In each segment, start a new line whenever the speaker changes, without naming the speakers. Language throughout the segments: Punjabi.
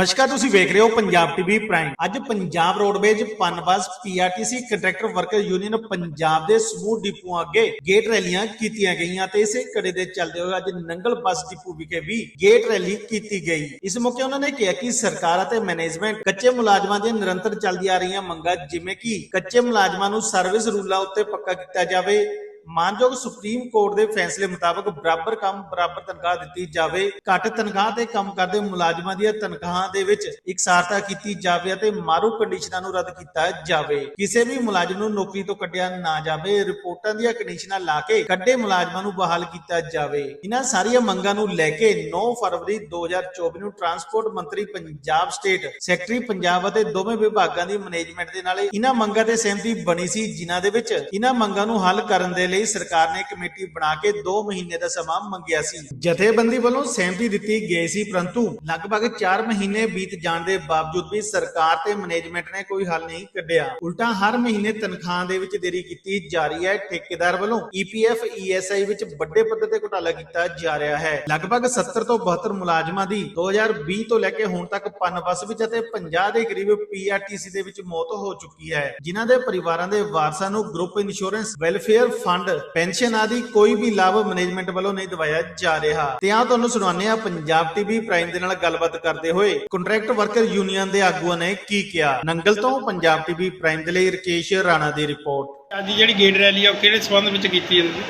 ਨਮਸਕਾਰ, ਤੁਸੀਂ ਵੇਖ ਰਹੇ ਹੋ ਪੰਜਾਬ ਟੀਵੀ ਪ੍ਰਾਈਮ। ਅੱਜ Punjab roadways, Punbus, PRTC, contractor worker union Punjab ਦੇ ਸਮੂਹ ਡਿਪੂਆਂ ਅੱਗੇ ਗੇਟ ਰੈਲੀਆਂ ਕੀਤੀਆਂ ਗਈਆਂ ਤੇ ਇਸੇ ਕੜੇ ਦੇ ਚੱਲਦੇ ਹੋਏ ਅੱਜ ਨੰਗਲ ਬੱਸ ਡਿਪੂ ਵਿਖੇ ਵੀ ਗੇਟ ਰੈਲੀ ਕੀਤੀ ਗਈ। ਇਸ ਮੌਕੇ ਉਹਨਾਂ ਨੇ ਕਿਹਾ ਕਿ ਸਰਕਾਰ ਅਤੇ ਮੈਨੇਜਮੈਂਟ ਕੱਚੇ ਮੁਲਾਜ਼ਮਾਂ ਦੀਆਂ ਨਿਰੰਤਰ ਚੱਲਦੀਆਂ ਆ ਰਹੀਆਂ ਮੰਗਾਂ, ਜਿਵੇਂ ਕਿ ਕੱਚੇ ਮੁਲਾਜ਼ਮਾਂ ਨੂੰ ਸਰਵਿਸ ਰੂਲਾਂ ਉੱਤੇ ਪੱਕਾ ਕੀਤਾ ਜਾਵੇ ਮਾਨਯੋਗ ਸੁਪਰੀਮ ਕੋਰਟ ਦੇ ਫੈਸਲੇ ਮੁਤਾਬਕ ਬਰਾਬਰ ਕੰਮ, ਬਰਾਬਰ ਤਨਖਾਹ ਦਿੱਤੀ ਜਾਵੇ, ਘੱਟ ਤਨਖਾਹ ਤੇ ਕੰਮ ਕਰਦੇ ਮੁਲਾਜ਼ਮਾਂ ਦੀਆਂ ਤਨਖਾਹਾਂ ਦੇ ਵਿੱਚ ਇਕਸਾਰਤਾ ਕੀਤੀ ਜਾਵੇ ਅਤੇ ਮਾਰੂ ਕੰਡੀਸ਼ਨਾਂ ਨੂੰ ਰੱਦ ਕੀਤਾ ਜਾਵੇ। ਕਿਸੇ ਵੀ ਮੁਲਾਜ਼ਮ ਨੂੰ ਨੌਕਰੀ ਤੋਂ ਕੱਢਿਆ ਨਾ ਜਾਵੇ, ਰਿਪੋਰਟਾਂ ਦੀਆਂ ਕੰਡੀਸ਼ਨਾਂ ਲਾ ਕੇ ਕੱਢੇ ਮੁਲਾਜ਼ਮਾਂ ਨੂੰ ਬਹਾਲ ਕੀਤਾ ਜਾਵੇ। ਇਹਨਾਂ ਸਾਰੀਆਂ ਮੰਗਾਂ ਨੂੰ ਲੈ ਕੇ 9 ਫਰਵਰੀ 2024 ਨੂੰ ਟਰਾਂਸਪੋਰਟ ਮੰਤਰੀ ਪੰਜਾਬ ਸਟੇਟ ਸੈਕਟਰੀ ਪੰਜਾਬ ਅਤੇ ਦੋਵੇਂ ਵਿਭਾਗਾਂ ਦੀ ਮੈਨੇਜਮੈਂਟ ਦੇ ਨਾਲ ਇਹਨਾਂ ਮੰਗਾਂ ਤੇ ਸਹਿਮਤੀ ਬਣੀ ਸੀ, ਜਿਨ੍ਹਾਂ ਦੇ ਵਿੱਚ ਇਹਨਾਂ ਮੰਗਾਂ ਨੂੰ ਹੱਲ ਕਰਨ ਦੇ ਲਈ ਸਰਕਾਰ ਨੇ ਕਮੇਟੀ ਬਣਾ ਕੇ 2 ਮਹੀਨੇ ਦਾ ਸਮਾਂ ਮੰਗਿਆ ਸੀ। ਜਥੇਬੰਦੀ ਵੱਲੋਂ ਸਹਿਮਤੀ ਦਿੱਤੀ ਗਈ ਸੀ, ਪਰੰਤੂ ਲਗਭਗ 4 ਮਹੀਨੇ ਬੀਤ ਜਾਣ ਦੇ ਬਾਵਜੂਦ ਵੀ ਸਰਕਾਰ ਤੇ ਮੈਨੇਜਮੈਂਟ ਨੇ ਕੋਈ ਹੱਲ ਨਹੀਂ ਕੱਢਿਆ। ਉਲਟਾ ਹਰ ਮਹੀਨੇ ਤਨਖਾਹ ਦੇ ਵਿੱਚ ਦੇਰੀ ਕੀਤੀ ਜਾ ਰਹੀ ਹੈ। ਠੇਕੇਦਾਰ ਵੱਲੋਂ E ਈਪੀਐਫ ਈਐਸਆਈ ਵਿੱਚ ਵੱਡੇ ਪੱਧਰ ਤੇ ਘੁਟਾਲਾ ਕੀਤਾ ਜਾ ਰਿਹਾ ਹੈ। ਲਗਭਗ 70 ਤੋਂ 72 ਮੁਲਾਜ਼ਮਾਂ ਦੀ 2020 ਤੋਂ ਲੈ ਕੇ ਹੁਣ ਤੱਕ ਪਨਬਸ ਵਿੱਚ ਅਤੇ 50 ਦੇ ਕਰੀਬ ਪੀਆਰਟੀਸੀ ਦੇ ਵਿੱਚ ਮੌਤ ਹੋ ਚੁੱਕੀ ਹੈ। ਜਿਨ੍ਹਾਂ ਦੇ ਪਰਿਵਾਰਾਂ ਦੇ ਵਾਰਸਾਂ ਨੂੰ group insurance welfare fund pension ਆਦਿ ਕੋਈ ਵੀ ਲਾਭ ਮੈਨੇਜਮੈਂਟ ਵੱਲੋਂ ਨਹੀਂ ਦਿਵਾਇਆ ਜਾ ਰਿਹਾ। ਤੇ ਆ ਤੁਹਾਨੂੰ ਸੁਣਾਉਂਦੇ ਆ ਪੰਜਾਬ ਟੀਵੀ ਪ੍ਰਾਈਮ ਦੇ ਨਾਲ ਗੱਲਬਾਤ ਕਰਦੇ ਹੋਏ ਕੰਟਰੈਕਟ ਵਰਕਰ ਯੂਨੀਅਨ ਦੇ ਆਗੂਆਂ ਨੇ ਕੀ ਕਿਹਾ? ਨੰਗਲ ਤੋਂ ਪੰਜਾਬ ਟੀਵੀ ਪ੍ਰਾਈਮ ਦੇ ਲਈ ਰਕੇਸ਼ ਰਾਣਾ ਦੀ ਰਿਪੋਰਟ
ਅੱਜ ਦੀ ਜਿਹੜੀ ਗੇਟ ਰੈਲੀ ਆ ਉਹ ਕਿਹੜੇ ਸਬੰਧ ਵਿੱਚ ਕੀਤੀ ਹੈ ਤੁਸੀਂ?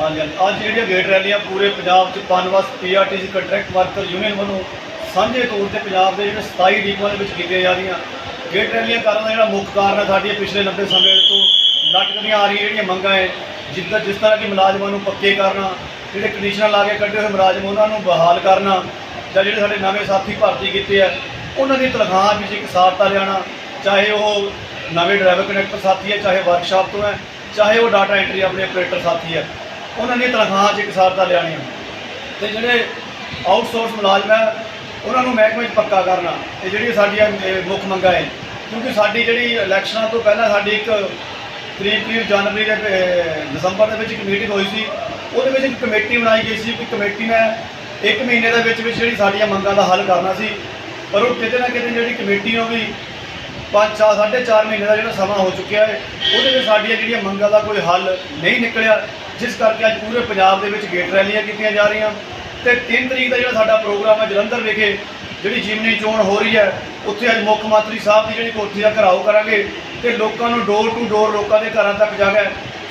ਹਾਂਜੀ ਹਾਂਜੀ। ਅੱਜ ਜਿਹੜੀਆਂ ਗੇਟ ਰੈਲੀਆਂ ਪੂਰੇ ਪੰਜਾਬ 'ਚ Punbus PRTC contract worker union ਵੱਲੋਂ ਸਾਂਝੇ ਤੌਰ ਤੇ ਪੰਜਾਬ ਦੇ ਜਿਹੜੇ 27 ਡਿਪੂਆਂ ਦੇ ਵਿੱਚ ਕੀਤੀਆਂ ਜਾ ਰਹੀਆਂ। ਗੇਟ ਰੈਲੀਆਂ ਕਰਨ ਦਾ ਜਿਹੜਾ ਮੁੱਖ ਕਾਰਨ ਹੈ ਸਾਡੀਆਂ ਪਿਛਲੇ ਲੰਬੇ ਸਮੇਂ ਤੋਂ ਲਟਕਦੀਆਂ ਆ ਰਹੀਆਂ ਜਿਹੜੀਆਂ ਮੰਗਾਂ ਹੈ ਜਿੱਦਾਂ ਜਿਸ ਤਰ੍ਹਾਂ ਕਿ ਮੁਲਾਜ਼ਮਾਂ ਨੂੰ ਪੱਕੇ ਕਰਨਾ, ਜਿਹੜੇ ਕੰਡੀਸ਼ਨਾਂ ਲਾ ਕੇ ਕੱਢੇ ਹੋਏ ਮੁਲਾਜ਼ਮ, ਉਹਨਾਂ ਨੂੰ ਬਹਾਲ ਕਰਨਾ, ਜਾਂ ਜਿਹੜੇ ਸਾਡੇ ਨਵੇਂ ਸਾਥੀ ਭਰਤੀ ਕੀਤੇ ਆ ਉਹਨਾਂ ਦੀ ਤਨਖਾਹ ਵਿੱਚ ਇੱਕ ਸਾਰਤਾ ਲਿਆਉਣਾ, ਚਾਹੇ ਉਹ ਨਵੇਂ ਡਰਾਈਵਰ ਕਨੈਕਟਰ ਸਾਥੀ ਹੈ ਚਾਹੇ ਵਰਕਸ਼ਾਪ ਤੋਂ ਹੈ ਚਾਹੇ ਉਹ ਡਾਟਾ ਐਂਟਰੀ ਆਪਣੇ ਆਪਰੇਟਰ ਸਾਥੀ ਹੈ ਉਹਨਾਂ ਦੀਆਂ ਤਨਖਾਹਾਂ 'ਚ ਇਕਸਾਰਤਾ ਲਿਆਉਣੀ ਹੈ ਤੇ ਜਿਹੜੇ ਆਊਟਸੋਰਸ ਮੁਲਾਜ਼ਮ ਹੈ ਉਹਨਾਂ ਨੂੰ ਮਹਿਕਮੇ 'ਚ ਪੱਕਾ ਕਰਨਾ, ਇਹ ਜਿਹੜੀ ਸਾਡੀਆਂ ਮੁੱਖ ਮੰਗਾਂ ਹੈ ਕਿਉਂਕਿ ਸਾਡੀ ਜਿਹੜੀ ਇਲੈਕਸ਼ਨਾਂ ਤੋਂ ਪਹਿਲਾਂ ਸਾਡੀ ਇੱਕ ਕਰੀਬ ਕਰੀਬ ਜਨਵਰੀ ਦੇ ਅਹ, ਦਸੰਬਰ ਦੇ ਵਿੱਚ ਇੱਕ ਮੀਟਿੰਗ ਹੋਈ ਸੀ। ਉਹਦੇ ਵਿੱਚ ਇੱਕ ਕਮੇਟੀ ਬਣਾਈ ਗਈ ਸੀ ਕਿ ਕਮੇਟੀ ਨੇ ਇੱਕ ਮਹੀਨੇ ਦੇ ਵਿੱਚ ਵਿੱਚ ਜਿਹੜੀ ਸਾਡੀਆਂ ਮੰਗਾਂ ਦਾ ਹੱਲ ਕਰਨਾ ਸੀ। ਪਰ ਉਹ ਕਿਤੇ ਨਾ ਕਿਤੇ ਜਿਹੜੀ ਕਮੇਟੀ ਨੂੰ ਵੀ ਪੰਜ ਚਾਰ ਸਾਢੇ ਚਾਰ ਮਹੀਨੇ ਦਾ ਜਿਹੜਾ ਸਮਾਂ ਹੋ ਚੁੱਕਿਆ ਹੈ ਉਹਦੇ ਵਿੱਚ ਸਾਡੀਆਂ ਜਿਹੜੀਆਂ ਮੰਗਾਂ ਦਾ ਕੋਈ ਹੱਲ ਨਹੀਂ ਨਿਕਲਿਆ। ਜਿਸ ਕਰਕੇ ਅੱਜ ਪੂਰੇ ਪੰਜਾਬ ਦੇ ਵਿੱਚ ਗੇਟ ਰੈਲੀਆਂ ਕੀਤੀਆਂ ਜਾ ਰਹੀਆਂ। ਤੇ 3 ਤਰੀਕ ਦਾ ਜਿਹੜਾ ਸਾਡਾ ਪ੍ਰੋਗਰਾਮ ਹੈ ਜਲੰਧਰ ਵਿਖੇ ਜਿਹੜੀ ਜਿਮਨੀ ਚੋਣ ਹੋ ਰਹੀ ਹੈ, ਉੱਥੇ ਅੱਜ ਮੁੱਖ ਮੰਤਰੀ ਸਾਹਿਬ ਦੀ ਜਿਹੜੀ ਕੋਠੀ ਦਾ ਘਰਾਓ ਕਰਾਂਗੇ ਤੇ ਲੋਕਾਂ ਨੂੰ ਡੋਰ ਟੂ ਡੋਰ ਲੋਕਾਂ ਦੇ ਘਰਾਂ ਤੱਕ ਜਾ ਕੇ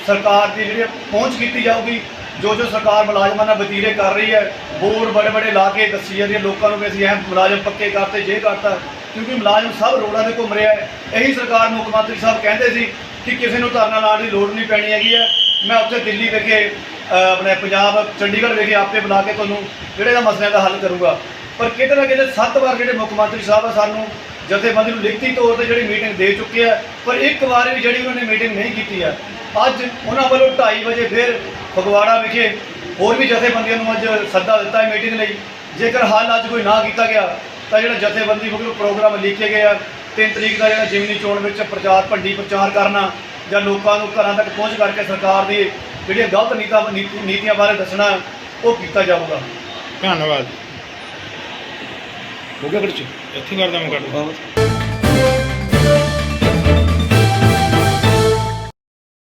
ਸਰਕਾਰ ਦੀ ਜਿਹੜੀ ਪਹੁੰਚ ਕੀਤੀ ਜਾਊਗੀ। ਜੋ ਜੋ ਸਰਕਾਰ ਮੁਲਾਜ਼ਮਾਂ ਨਾਲ ਵਤੀਰੇ ਕਰ ਰਹੀ ਹੈ, ਬੋਰਡ ਬੜੇ ਬੜੇ ਲਾ ਕੇ ਦੱਸੀ ਜਾਂਦੀ ਹੈ ਲੋਕਾਂ ਨੂੰ ਵੀ ਅਸੀਂ ਇਹ ਮੁਲਾਜ਼ਮ ਪੱਕੇ ਕਰਤੇ, ਜੇ ਕਰਤਾ। ਕਿਉਂਕਿ ਮੁਲਾਜ਼ਮ ਸਭ ਰੋਡਾਂ ਤੇ ਘੁੰਮ ਰਿਹਾ ਹੈ। ਇਹੀ ਸਰਕਾਰ ਮੁੱਖ ਮੰਤਰੀ ਸਾਹਿਬ ਕਹਿੰਦੇ ਸੀ ਕਿ ਕਿਸੇ ਨੂੰ ਧਰਨਾ ਲਾਉਣ ਦੀ ਲੋੜ ਨਹੀਂ ਪੈਣੀ ਹੈਗੀ ਹੈ। ਮੈਂ ਉੱਥੇ ਦਿੱਲੀ ਵਿਖੇ ਆਪਣੇ ਪੰਜਾਬ ਚੰਡੀਗੜ੍ਹ ਵਿਖੇ ਆਪੇ ਬੁਲਾ ਕੇ ਤੁਹਾਨੂੰ ਜਿਹੜੇ ਦਾ ਮਸਲਿਆਂ ਦਾ ਹੱਲ ਕਰੂੰਗਾ। ਪਰ ਕਿਤੇ ਨਾ ਕਿਤੇ ਸੱਤ ਵਾਰ ਜਿਹੜੇ ਮੁੱਖ ਮੰਤਰੀ ਸਾਹਿਬ ਆ ਸਾਨੂੰ ਜਥੇਬੰਦੀ ਨੂੰ ਲਿਖਤੀ ਤੌਰ ਤੇ ਜਿਹੜੀ ਮੀਟਿੰਗ ਦੇ ਚੁੱਕੇ ਆ, ਪਰ ਇੱਕ ਵਾਰ ਵੀ ਜਿਹੜੀ ਉਹਨਾਂ ਨੇ ਮੀਟਿੰਗ ਨਹੀਂ ਕੀਤੀ ਆ। ਅੱਜ ਉਹਨਾਂ ਵੱਲੋਂ 2:30 ਵਜੇ ਫਿਰ ਫਗਵਾੜਾ ਵਿਖੇ ਹੋਰ ਵੀ ਜਥੇਬੰਦੀਆਂ ਨੂੰ ਅੱਜ ਸੱਦਾ ਦਿੱਤਾ ਹੈ ਮੀਟਿੰਗ ਲਈ। ਜੇਕਰ ਹੱਲ ਅੱਜ ਕੋਈ ਨਾ ਕੀਤਾ ਗਿਆ, ਤਾਂ ਜਿਹੜਾ ਜਥੇਬੰਦੀ ਵੱਲੋਂ ਪ੍ਰੋਗਰਾਮ ਲਿਖੇ ਗਏ ਆ 3 ਤਰੀਕ ਦਾ ਜਿਹੜਾ ਜਿਮਨੀ ਚੋਣ ਵਿੱਚ ਪ੍ਰਚਾਰ ਭੰਡੀ ਪ੍ਰਚਾਰ ਕਰਨਾ ਜਾਂ ਲੋਕਾਂ ਨੂੰ ਘਰਾਂ ਤੱਕ ਪਹੁੰਚ ਕਰਕੇ ਸਰਕਾਰ ਦੀ ਜਿਹੜੀਆਂ ਗਲਤ ਨੀਤਾਂ ਨੀਤੀ- ਨੀਤੀਆਂ ਬਾਰੇ ਦੱਸਣਾ, ਉਹ ਕੀਤਾ ਜਾਊਗਾ।
ਧੰਨਵਾਦ।
ਹੋ ਗਿਆ ਖੜਚ
ਇੱਥੇ ਕਰਦਾ ਮੈਂ ਕੱਟ